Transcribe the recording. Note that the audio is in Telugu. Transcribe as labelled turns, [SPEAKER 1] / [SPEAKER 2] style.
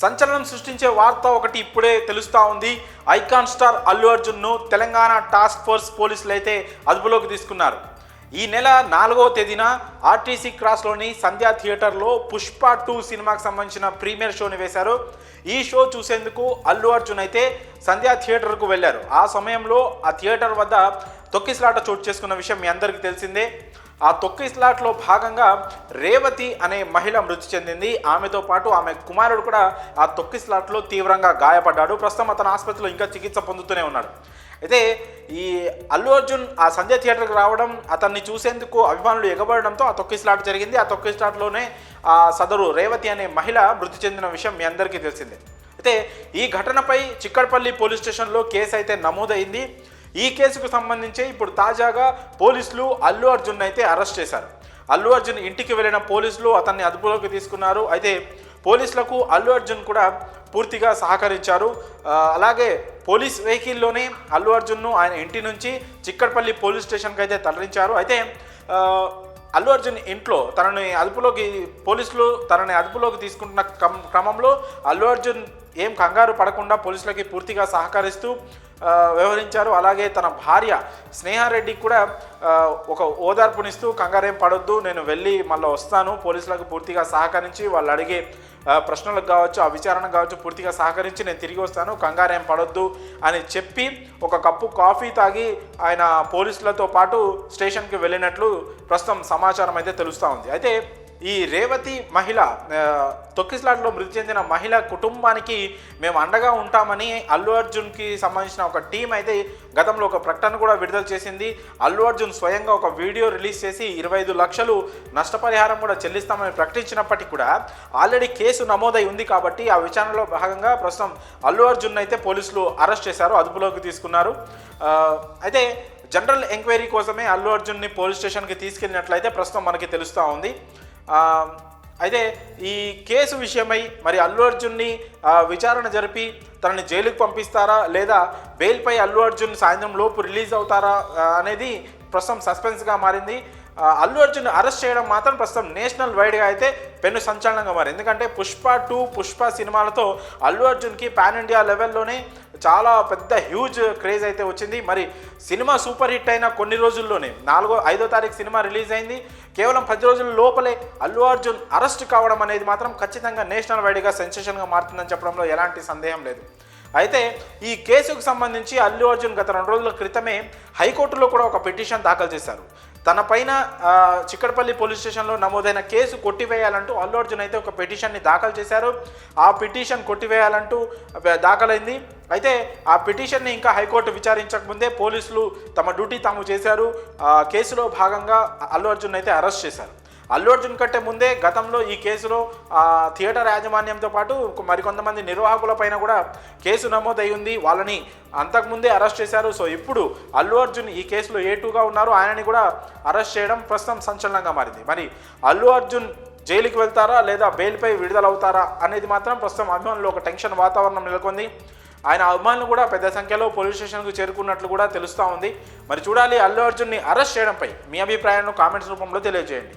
[SPEAKER 1] సంచలనం సృష్టించే వార్త ఒకటి ఇప్పుడే తెలుస్తూ ఉంది. ఐకాన్ స్టార్ అల్లు అర్జున్ను తెలంగాణ టాస్క్ ఫోర్స్ పోలీసులు అయితే అదుపులోకి తీసుకున్నారు. ఈ నెల నాలుగవ తేదీన ఆర్టీసీ క్రాస్లోని సంధ్యా థియేటర్లో పుష్ప టూ సినిమాకి సంబంధించిన ప్రీమియర్ షోని వేశారు. ఈ షో చూసేందుకు అల్లు అర్జున్ అయితే సంధ్యా థియేటర్కు వెళ్ళారు. ఆ సమయంలో ఆ థియేటర్ వద్ద తొక్కిసలాట చోటు చేసుకున్న విషయం మీ అందరికీ తెలిసిందే. ఆ తొక్కిస్లాట్లో భాగంగా రేవతి అనే మహిళ మృతి చెందింది. ఆమెతో పాటు ఆమె కుమారుడు కూడా ఆ తొక్కిస్లాట్లో తీవ్రంగా గాయపడ్డాడు. ప్రస్తుతం అతను ఆసుపత్రిలో ఇంకా చికిత్స పొందుతూనే ఉన్నాడు. అయితే ఈ అల్లు అర్జున్ ఆ సంధ్య థియేటర్కి రావడం అతన్ని చూసేందుకు అభిమానులు ఎగబడడంతో ఆ తొక్కిసలాట జరిగింది. ఆ తొక్కిసలాటలోనే ఆ సదరు రేవతి అనే మహిళ మృతి చెందిన విషయం మీ అందరికీ తెలిసిందే. అయితే ఈ ఘటనపై చిక్కడపల్లి పోలీస్ స్టేషన్లో కేసు అయితే నమోదైంది. ఈ కేసుకు సంబంధించి ఇప్పుడు తాజాగా పోలీసులు అల్లు అర్జున్ అయితే అరెస్ట్ చేశారు. అల్లు అర్జున్ ఇంటికి వెళ్ళిన పోలీసులు అతన్ని అదుపులోకి తీసుకున్నారు. అయితే పోలీసులకు అల్లు అర్జున్ కూడా పూర్తిగా సహకరించారు. అలాగే పోలీస్ వెహికల్లోనే అల్లు అర్జున్ను ఆయన ఇంటి నుంచి చిక్కడపల్లి పోలీస్ స్టేషన్కి అయితే తరలించారు. అయితే అల్లు అర్జున్ ఇంట్లో తనని అదుపులోకి పోలీసులు తనని అదుపులోకి తీసుకుంటున్న క్రమంలో అల్లు అర్జున్ ఏం కంగారు పడకుండా పోలీసులకి పూర్తిగా సహకరిస్తూ వ్యవహరించారు. అలాగే తన భార్య స్నేహారెడ్డికి కూడా ఒక ఓదార్పునిస్తూ కంగారేం పడొద్దు నేను వెళ్ళి మళ్ళీ వస్తాను. పోలీసులకు పూర్తిగా సహకరించి వాళ్ళు అడిగే ప్రశ్నలకు కావచ్చు ఆ విచారణకు కావచ్చు పూర్తిగా సహకరించి నేను తిరిగి వస్తాను. కంగారేం పడొద్దు అని చెప్పి ఒక కప్పు కాఫీ తాగి ఆయన పోలీసులతో పాటు స్టేషన్కి వెళ్ళినట్లు ప్రస్తుతం సమాచారం అయితే తెలుస్తూ ఉంది. అయితే ఈ రేవతి మహిళ తొక్కిస్లాట్లో మృతి చెందిన మహిళ కుటుంబానికి మేము అండగా ఉంటామని అల్లు అర్జున్కి సంబంధించిన ఒక టీం అయితే గతంలో ఒక ప్రకటన కూడా విడుదల చేసింది. అల్లు అర్జున్ స్వయంగా ఒక వీడియో రిలీజ్ చేసి ఇరవై ఐదు లక్షలు నష్టపరిహారం కూడా చెల్లిస్తామని ప్రకటించినప్పటికీ కూడా ఆల్రెడీ కేసు నమోదై ఉంది కాబట్టి ఆ విచారణలో భాగంగా ప్రస్తుతం అల్లు అర్జున్ అయితే పోలీసులు అరెస్ట్ చేశారు అదుపులోకి తీసుకున్నారు. అయితే జనరల్ ఎంక్వైరీ కోసమే అల్లు అర్జున్ని పోలీస్ స్టేషన్కి తీసుకెళ్ళినట్లయితే ప్రస్తుతం మనకి తెలుస్తూ ఉంది. అయితే ఈ కేసు విషయమై మరి అల్లు అర్జున్ని విచారణ జరిపి తనని జైలుకు పంపిస్తారా లేదా బెయిల్పై అల్లు అర్జున్ సాయంత్రం లోపు రిలీజ్ అవుతారా అనేది ప్రస్తుతం సస్పెన్స్గా మారింది. అల్లు అర్జున్ అరెస్ట్ చేయడం మాత్రం ప్రస్తుతం నేషనల్ వైడ్గా అయితే పెను సంచలనంగా మారింది. ఎందుకంటే పుష్ప టూ పుష్ప సినిమాలతో అల్లు అర్జున్కి పాన్ ఇండియా లెవెల్లోనే చాలా పెద్ద హ్యూజ్ క్రేజ్ అయితే వచ్చింది. మరి సినిమా సూపర్ హిట్ అయిన కొన్ని రోజుల్లోనే నాలుగో ఐదో తారీఖు సినిమా రిలీజ్ అయింది. కేవలం పది రోజుల లోపలే అల్లు అర్జున్ అరెస్ట్ కావడం అనేది మాత్రం ఖచ్చితంగా నేషనల్ వైడ్గా సెన్సేషన్గా మారుతుందని చెప్పడంలో ఎలాంటి సందేహం లేదు. అయితే ఈ కేసుకు సంబంధించి అల్లు అర్జున్ గత రెండు రోజుల క్రితమే హైకోర్టులో కూడా ఒక పిటిషన్ దాఖలు చేశారు. తన పైన చిక్కడపల్లి పోలీస్ స్టేషన్లో నమోదైన కేసు కొట్టివేయాలంటూ అల్లు అర్జున్ అయితే ఒక పిటిషన్ని దాఖలు చేశారు. ఆ పిటిషన్ కొట్టివేయాలంటూ దాఖలైంది. అయితే ఆ పిటిషన్ని ఇంకా హైకోర్టు విచారించకముందే పోలీసులు తమ డ్యూటీ తాము చేశారు. కేసులో భాగంగా అల్లు అర్జున్ అయితే అరెస్ట్ చేశారు. అల్లు అర్జున్ కంటే ముందే గతంలో ఈ కేసులో థియేటర్ యాజమాన్యంతో పాటు మరికొంతమంది నిర్వాహకుల పైన కూడా కేసు నమోదై ఉంది వాళ్ళని అంతకుముందే అరెస్ట్ చేశారు. సో ఇప్పుడు అల్లు అర్జున్ ఈ కేసులో ఏ టూగా ఉన్నారు ఆయనని కూడా అరెస్ట్ చేయడం ప్రస్తుతం సంచలనంగా మారింది. మరి అల్లు అర్జున్ జైలుకి వెళ్తారా లేదా బెయిల్పై విడుదలవుతారా అనేది మాత్రం ప్రస్తుతం అభిమానులు ఒక టెన్షన్ వాతావరణం నెలకొంది. ఆయన అభిమానులు కూడా పెద్ద సంఖ్యలో పోలీస్ స్టేషన్కు చేరుకున్నట్లు కూడా తెలుస్తూ ఉంది. మరి చూడాలి అల్లు అర్జున్ని అరెస్ట్ చేయడంపై మీ అభిప్రాయాలను కామెంట్స్ రూపంలో తెలియజేయండి.